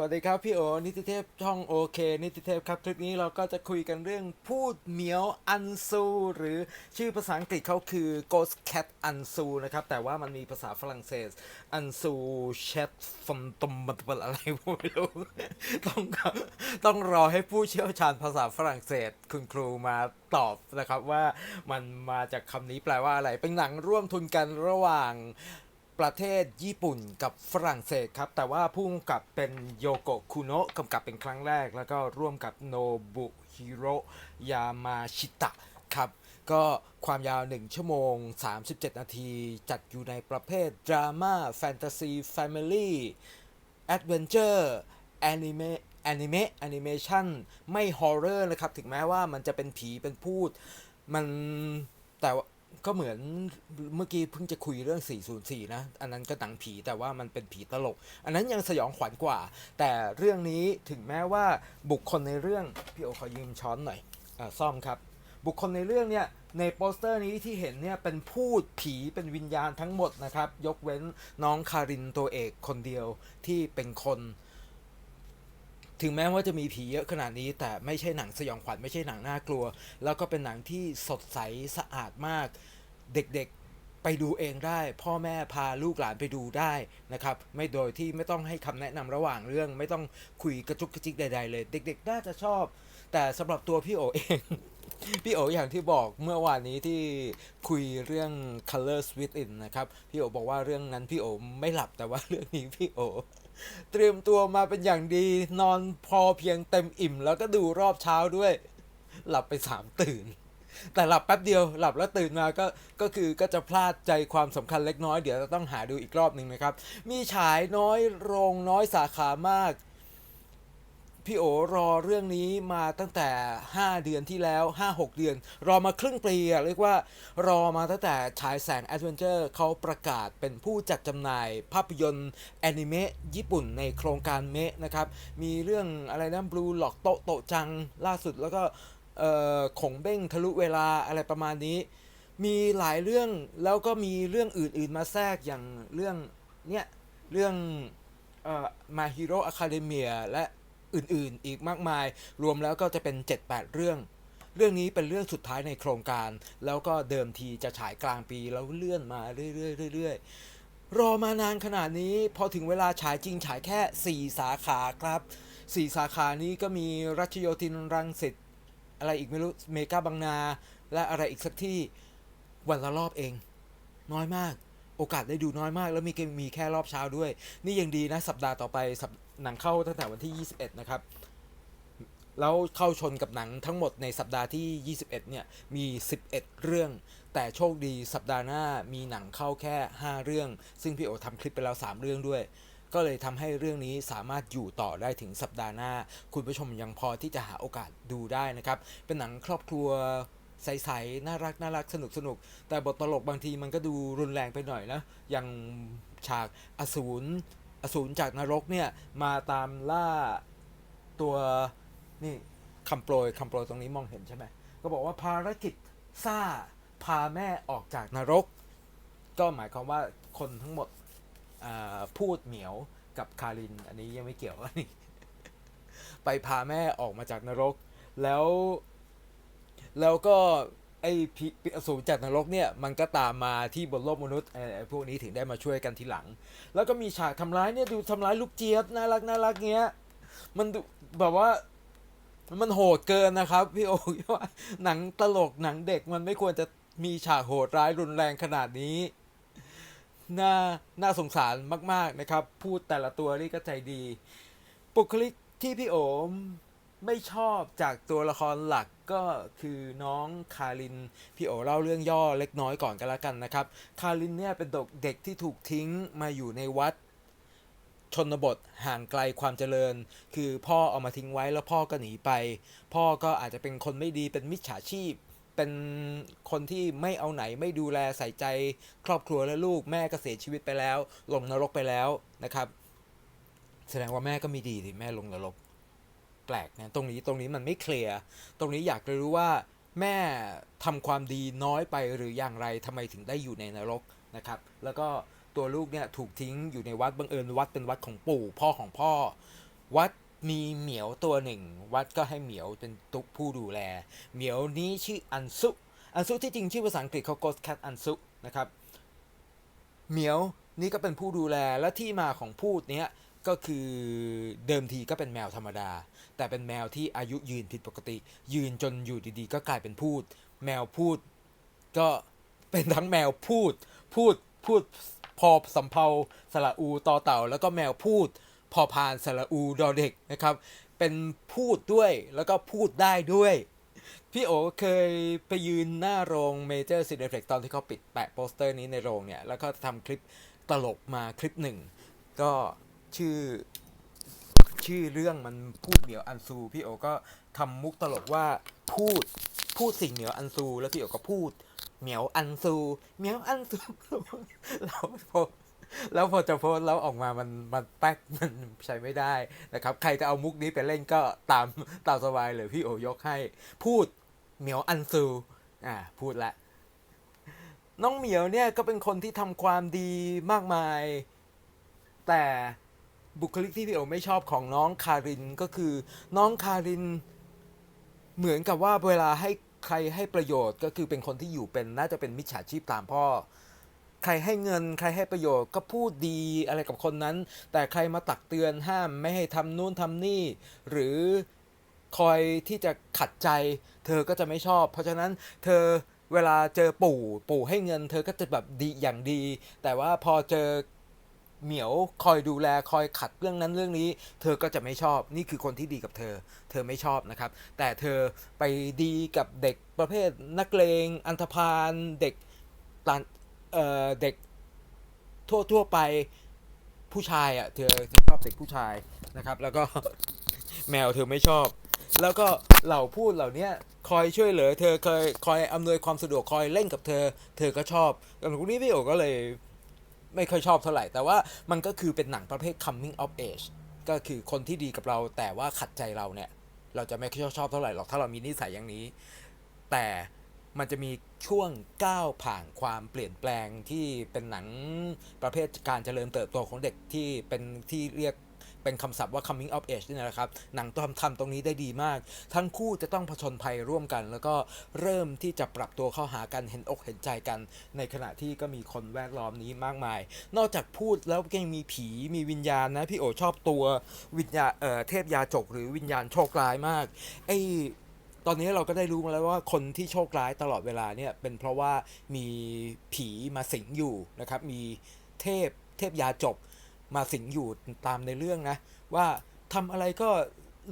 สวัสดีครับพี่โอนิติเทพช่องโอเคนิติเทพครับคลิปนี้เราก็จะคุยกันเรื่องพูดเหมียวอันซูหรือชื่อภาษาอังกฤษเขาคือ Ghost Cat อันซูนะครับแต่ว่ามันมีภาษาฝรั่งเศสอันซูเชตฟอนตมบัตอะไรผมไม่รู้ต้องต้องรอให้ผู้เชี่ยวชาญภาษาฝรั่งเศสคุณครูมาตอบนะครับว่ามันมาจากคำนี้แปลว่าอะไรเป็นหนังร่วมทุนกันระหว่าง ประเทศญี่ปุ่นกับฝรั่งเศสครับ แต่ว่าผู้กำกับเป็นโยโกะคุโนะกำกับเป็นครั้งแรก แล้วก็ร่วมกับโนบุฮิโรยามาชิตะครับก็ความยาว 1 ชั่วโมง 37 นาที จัดอยู่ในประเภท ดราม่า แฟนตาซี แฟมิลี่ แอดเวนเจอร์ แอนิเมะแอนิเมะแอนิเมชันไม่ฮอร์เรอร์นะครับ ถึงแม้ว่ามันจะเป็นผีเป็นพูด มันแต่ว่า ก็เหมือนเมื่อกี้เพิ่งจะคุยเรื่อง 404 นะ อันนั้นก็หนังผีแต่ว่ามันเป็นผีตลก อันนั้นยังสยองขวัญกว่า แต่เรื่องนี้ถึงแม้ว่าบุคคลในเรื่อง พี่โอขอยืมช้อนหน่อยอซ่อมครับ บุคคลในเรื่องเนี่ยในโปสเตอร์นี้ที่เห็นเนี่ยเป็นพูดผีเป็นวิญญาณทั้งหมดนะครับ ยกเว้นน้องคารินตัวเอกคนเดียวที่เป็นคน ถึงแม้ว่าจะมีผีเยอะขนาดนี้ แต่ไม่ใช่หนังสยองขวัญไม่ใช่หนังน่ากลัว แล้วก็เป็นหนังที่สดใสสะอาดมาก เด็กๆไปดูเองได้ พ่อแม่พาลูกหลานไปดูได้นะครับ ไม่โดยที่ไม่ต้องให้คำแนะนำระหว่างเรื่อง ไม่ต้องคุยกระจุกกระจิกใด ๆ เลย เด็ก ๆ น่าจะชอบ แต่สำหรับตัวพี่โอเอง พี่โออย่างที่บอกเมื่อวานนี้ที่คุยเรื่อง Colors Within นะครับ พี่โอบอกว่าเรื่องนั้นพี่โอไม่หลับแต่ว่าเรื่องนี้พี่โอเตรียมตัวมาเป็นอย่างดีนอนพอเพียงเต็มอิ่ม แล้วก็ดูรอบเช้าด้วย หลับไปสามตื่น แต่หลับแป๊บเดียวหลับแล้วตื่นมาก็ก็คือก็จะพลาดใจความสำคัญเล็กน้อยเดี๋ยวจะต้องหาดูอีกรอบหนึ่งนะครับ มีฉายน้อยโรงน้อยสาขามาก พี่โอรอเรื่องนี้มาตั้งแต่ 5 เดือนที่แล้ว 5-6 เดือน รอมาครึ่งปีอะเรียกว่ารอมาตั้งแต่ฉายแสงแอดเวนเจอร์เขาประกาศเป็นผู้จัดจำหน่ายภาพยนตร์แอนิเมะญี่ปุ่นในโครงการเมะนะครับ มีเรื่องอะไรนะบลูหลอกโตโตจังล่าสุดแล้วก็เอ่อขงเบ้งทะลุเวลาอะไรประมาณนี้ มีหลายเรื่องแล้วก็มีเรื่องอื่น ๆ มาแทรกอย่างเรื่องเนี้ยเรื่องเอ่อ My Hero Academia และ อื่นๆ อีกมากมาย รวมแล้วก็จะเป็น 7-8 เรื่อง เรื่องนี้เป็นเรื่องสุดท้ายในโครงการ แล้วก็เดิมทีจะฉายกลางปีแล้วเลื่อนมาเรื่อยๆเรื่อยๆรอมานานขนาดนี้ พอถึงเวลาฉายจริงฉายแค่ 4 สาขาครับ4สาขานี้ก็มีรัชโยธินรังสิตอะไรอีกไม่รู้เมกาบางนา และอะไรอีกสักที่วันละรอบเอง น้อยมาก โอกาสได้ดูน้อยมาก แล้วมีมีแค่รอบเช้าด้วย นี่ยังดีนะ สัปดาห์ต่อไปสัป หนังเข้าตั้งแต่วันที่ 21 นะครับ แล้วเข้าชนกับหนังทั้งหมดในสัปดาห์ที่ 21 เนี่ย มี 11 เรื่อง แต่โชคดีสัปดาห์หน้ามีหนังเข้าแค่ 5 เรื่อง ซึ่งพี่โอทำคลิปไปแล้ว 3 เรื่องด้วย ก็เลยทำให้เรื่องนี้สามารถอยู่ต่อได้ถึงสัปดาห์หน้า คุณผู้ชมยังพอที่จะหาโอกาสดูได้นะครับ เป็นหนังครอบครัวใสๆ น่ารัก น่ารัก สนุกสนุก แต่บทตลกบางทีมันก็ดูรุนแรงไปหน่อยนะ อย่างฉากอสูร อสูรจากนรกเนี่ยมาตามล่าตัวนี่คำโปรยคำโปรยตรงนี้มองเห็นใช่ไหมก็บอกว่าภารกิจซ่าพาแม่ออกจากนรก ก็หมายความว่าคนทั้งหมดอ่าพูดเหมียวกับคาริน อันนี้ยังไม่เกี่ยวอันนี้ไปพาแม่ออกมาจากนรก แล้ว แล้วก็ ไอ้พิพิอสูรจากนรกเนี่ยมันก็ตามมาที่บนโลกมนุษย์ไอ้พวกนี้ถึงได้มาช่วยกันทีหลัง แล้วก็มีฉากทำร้ายเนี่ยดูทำร้ายลูกเจี๊ยบน่ารักน่ารักเงี้ยมันดูแบบว่ามันโหดเกินนะครับพี่โอคิดว่าหนังตลกหนังเด็กมันไม่ควรจะมีฉากโหดร้ายรุนแรงขนาดนี้ น่าน่าสงสารมาก ๆนะครับ พูดแต่ละตัวนี่ก็ใจดีบุคลิกที่พี่โอม ไม่ชอบจากตัวละครหลักก็คือน้องคาริน พี่โอเล่าเรื่องย่อเล็กน้อยก่อนกันแล้วกันนะครับ คารินเนี่ยเป็นเด็กที่ถูกทิ้งมาอยู่ในวัดชนบทห่างไกลความเจริญ คือพ่อเอามาทิ้งไว้แล้วพ่อก็หนีไป พ่อก็อาจจะเป็นคนไม่ดีเป็นมิจฉาชีพ เป็นคนที่ไม่เอาไหนไม่ดูแลใส่ใจ ครอบครัวและลูกแม่ก็เสียชีวิตไปแล้ว ลงนรกไปแล้วนะครับ แสดงว่าแม่ก็มีดีสิแม่ลงนรก ปลกนะตรงนี้ตรงนี้มันไม่เคลียร์ตรงนี้อยากจะรู้ว่าแม่ทำความดีน้อยไปหรืออย่างไรทำไมถึงได้อยู่ในนรกนะครับ แล้วก็ตัวลูกเนี่ยถูกทิ้งอยู่ในวัดบังเอิญวัดเป็นวัดของปู่พ่อของพ่อ วัดมีเหมียวตัวหนึ่ง วัดก็ให้เหมียวเป็นตุกผู้ดูแล เหมียวนี้ชื่ออันซุอันซุที่จริงชื่อภาษาอังกฤษเขา Ghost Cat อันซุนะครับเหมียวนี่ก็เป็นผู้ดูแลและที่มาของพูดเนี้ย ก็คือเดิมทีก็เป็นแมวธรรมดา แต่เป็นแมวที่อายุยืนผิดปกติ ยืนจนอยู่ดีๆ ก็กลายเป็นพูด แมวพูด ก็เป็นทั้งแมวพูด พูดพูดพอสำเพาสระอูต่อเต่า แล้วก็แมวพูด พอพานสระอูดอเด็กนะครับ เป็นพูดด้วยแล้วก็พูดได้ด้วย พี่โอเคยไปยืนหน้าโรงเมเจอร์ซีเนเ e กตอนที่เขาปิดแปะโปสเตอร์นี้ในโรงเนี่ย แล้วก็ทำคลิปตลกมาคลิปหนึ่ง ก็ ชื่อ ชื่อเรื่องมันพูดเหมียวอันซู พี่โอก็ทำมุกตลกว่าพูดพูดสิ่งเหมียวอันซู แล้วพี่โอก็พูดเหมียวอันซูเหมียวอันซูแล้วพอแล้วพอจะโพสแล้วออกมามันมันแป๊กมันใช้ไม่ได้นะครับ ใครจะเอามุกนี้ไปเล่นก็ตามตามสบายเลยพี่โอยกให้ พูดเหมียวอันซูอ่าพูดละน้องเหมียวเนี่ยก็เป็นคนที่ทำความดีมากมาย แต่ บุคลิกที่พี่โอไม่ชอบของน้องคารินก็คือ น้องคาริน เหมือนกับว่าเวลาให้ใครให้ประโยชน์ก็คือเป็นคนที่อยู่เป็นน่าจะเป็นมิจฉาชีพตามพ่อ ใครให้เงิน ใครให้ประโยชน์ก็พูดดีอะไรกับคนนั้น แต่ใครมาตักเตือนห้ามไม่ให้ทำนู่นทำนี่ หรือคอยที่จะขัดใจ เธอก็จะไม่ชอบ เพราะฉะนั้นเธอเวลาเจอปู่ปู่ให้เงิน เธอก็จะแบบดีอย่างดี แต่ว่าพอเจอ เหมียวคอยดูแลคอยขัดเรื่องนั้นเรื่องนี้ เธอก็จะไม่ชอบนี่คือคนที่ดีกับเธอ เธอไม่ชอบนะครับ แต่เธอไปดีกับเด็กประเภทนักเลง อันธพาลเด็กตานเอ่อเด็กทั่วทั่วไปผู้ชายอะเธอเธอชอบเด็กผู้ชายนะครับ แล้วก็แมวเธอไม่ชอบ แล้วก็เหล่าพูดเหล่านี้คอยช่วยเหลือเธอเคยคอยอำนวยความสะดวกคอยเล่นกับเธอ เธอก็ชอบแต่พวกนี้พี่โอก็เลย ไม่ค่อยชอบเท่าไหร่ แต่ว่ามันก็คือเป็นหนังประเภท coming of age ก็คือคนที่ดีกับเราแต่ว่าขัดใจเราเนี่ย เราจะไม่ค่อยชอบเท่าไหร่หรอกถ้าเรามีนิสัยอย่างนี้ แต่มันจะมีช่วงก้าวผ่านความเปลี่ยนแปลงที่เป็นหนังประเภทการเจริญเติบโตของเด็กที่เป็นที่เรียก เป็นคำศัพท์ว่า coming of age นี่นะครับ หนังต้องทำตรงนี้ได้ดีมาก ทั้งคู่จะต้องผจญภัยร่วมกัน แล้วก็เริ่มที่จะปรับตัวเข้าหากันเห็นอกเห็นใจกัน ในขณะที่ก็มีคนแวดล้อมนี้มากมาย นอกจากพูดแล้วก็ยังมีผีมีวิญญาณนะพี่โอชอบตัววิญญาเอ่อเทพยาจกหรือวิญญาณโชคร้ายมากไอตอนนี้เราก็ได้รู้มาแล้วว่าคนที่โชคร้ายตลอดเวลาเนี่ยเป็นเพราะว่ามีผีมาสิงอยู่นะครับ มีเทพเทพยาจก มาสิงอยู่ตามในเรื่องนะ ว่าทำอะไรก็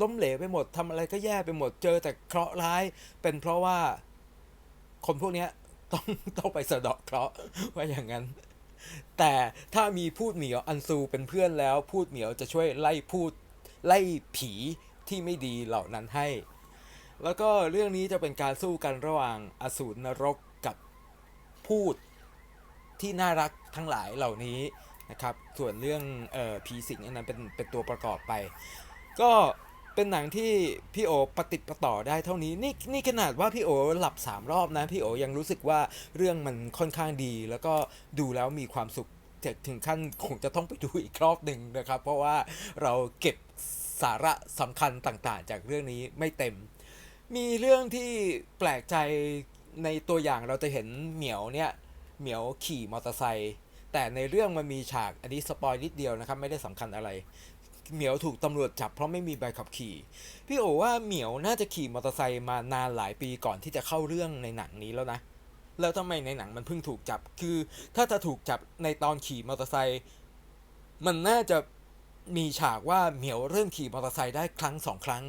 ล้มเหลวไปหมดทำอะไรก็แย่ไปหมดเจอแต่เคราะห์ร้าย เป็นเพราะว่าคนพวกเนี้ยต้องต้องไปสะเดาะเคราะห์ว่าอย่างนั้น แต่ถ้ามีพูดเหมียวอันซูเป็นเพื่อนแล้ว พูดเหมียวจะช่วยไล่พูดไล่ผีที่ไม่ดีเหล่านั้นให้ แล้วก็เรื่องนี้จะเป็นการสู้กันระหว่างอสูรนรกกับพูดที่น่ารักทั้งหลายเหล่านี้ นะครับส่วนเรื่องเออผีสิงอันนั้นเป็นเป็นตัวประกอบไป ก็เป็นหนังที่พี่โอปฏิดประต่อได้เท่านี้นี่นี่ขนาดว่าพี่โอหลับสามรอบนะ พี่โอยังรู้สึกว่าเรื่องมันค่อนข้างดี แล้วก็ดูแล้วมีความสุขถึงขั้นคงจะต้องไปดูอีกรอบหนึ่งนะครับ เพราะว่าเราเก็บสาระสำคัญต่างๆ จากเรื่องนี้ไม่เต็ม มีเรื่องที่แปลกใจในตัวอย่างเราจะเห็นเหมียวเนี่ยเหมียวขี่มอเตอร์ไซค์ แต่ในเรื่องมันมีฉากอันนี้สปอยนิดเดียวนะครับ ไม่ได้สำคัญอะไร เหมียวถูกตำรวจจับเพราะไม่มีใบขับขี่ พี่โอว่าเหมียวน่าจะขี่มอเตอร์ไซค์มานานหลายปีก่อนที่จะเข้าเรื่องในหนังนี้แล้วนะ แล้วทำไมในหนังมันเพิ่งถูกจับ คือถ้าจะถูกจับในตอนขี่มอเตอร์ไซค์มันน่าจะมีฉากว่าเหมียวเริ่มขี่มอเตอร์ไซค์ได้ครั้งสองครั้ง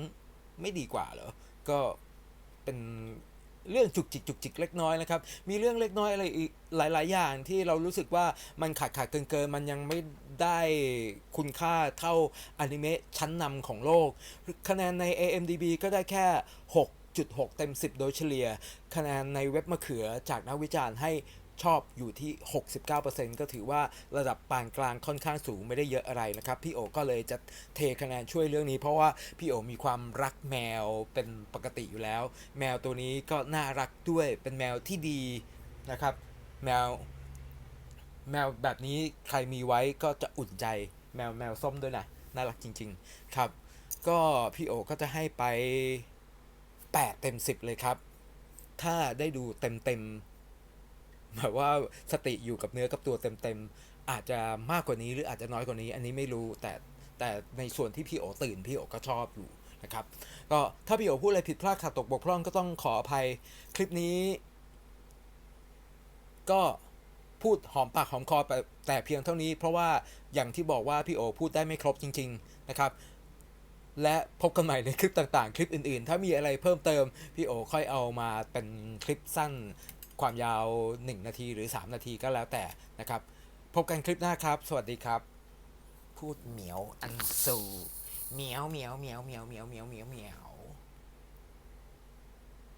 ไม่ดีกว่าเหรอ ก็เป็น เรื่องจุกจิกจุกจิกเล็กน้อยนะครับ มีเรื่องเล็กน้อยอะไรอีกหลาย ๆ อย่างที่เรารู้สึกว่ามันขาดขาดเกินเกินมันยังไม่ได้คุณค่าเท่าอนิเมะชั้นนำของโลก คะแนนใน AMDB ก็ได้แค่ 6.6 เต็ม 10 โดยเฉลี่ย คะแนนในเว็บมะเขือจากนักวิจารณ์ให้ ชอบอยู่ที่ 69%ก็ถือว่าระดับปานกลางค่อนข้างสูงไม่ได้เยอะอะไรนะครับ พี่โอก็เลยจะเทคะแนนช่วยเรื่องนี้ เพราะว่าพี่โอมีความรักแมวเป็นปกติอยู่แล้ว แมวตัวนี้ก็น่ารักด้วยเป็นแมวที่ดีนะครับ แมว แมวแบบนี้ใครมีไว้ก็จะอุ่นใจแมวแมวส้มด้วยนะน่ารักจริง ๆ ครับ ก็พี่โอก็จะให้ไป 8 เต็ม 10 เลยครับ ถ้าได้ดูเต็ม ๆ แบบว่าสติอยู่กับเนื้อกับตัวเต็มๆ อาจจะมากกว่านี้หรืออาจจะน้อยกว่านี้ อันนี้ไม่รู้แต่แต่ในส่วนที่พี่โอตื่นพี่โอก็ชอบอยู่นะครับก็ถ้าพี่โอพูดอะไรผิดพลาดขาดตกบกพร่องก็ต้องขออภัยคลิปนี้ ก็พูดหอมปากหอมคอแต่แต่เพียงเท่านี้ เพราะว่าอย่างที่บอกว่าพี่โอพูดได้ไม่ครบจริง ๆนะครับ และพบกันใหม่ในคลิปต่างๆ คลิปอื่นๆ ถ้ามีอะไรเพิ่มเติม พี่โอค่อยเอามาเป็นคลิปสั้น ความยาว 1 นาทีหรือ 3 นาทีก็แล้วแต่นะครับ พบกันคลิปหน้าครับ สวัสดีครับ พูดเหมียวอันสูเหมียวเหมียวเหมียวเหมียวเหมียวเหมียวเหมียวเหมียว